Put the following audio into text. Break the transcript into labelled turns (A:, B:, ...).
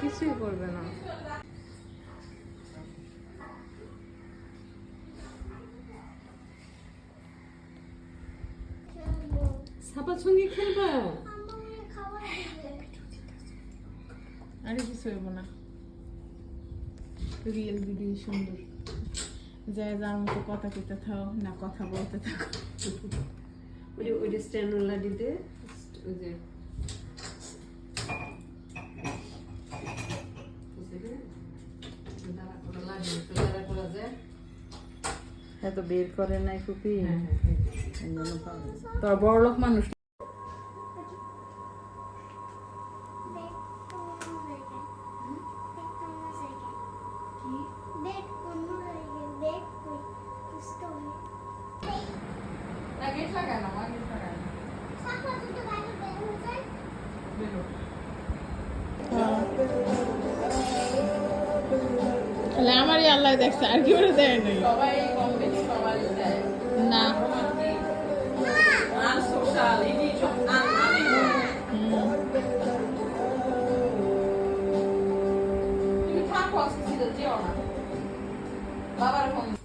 A: কিছুই করবে না। সাপার সঙ্গে খেলবা আরে কিছু হইব না। রিয়েল ভিডিও সুন্দর। যায় যার মতো কথা কইতে থাও না কথা বলতে থাকো।
B: ওই যে ওই যে দিতে ওই যে।
C: এত বের করে নাই কুপি
B: হ্যাঁ,
C: তোর বড় লোক মানুষ
D: আগে থাকায় না আগে
A: তাহলে আমারই আল্লাহ দেখছে আর কি করে দেয় নাই। না। বাবার ফোন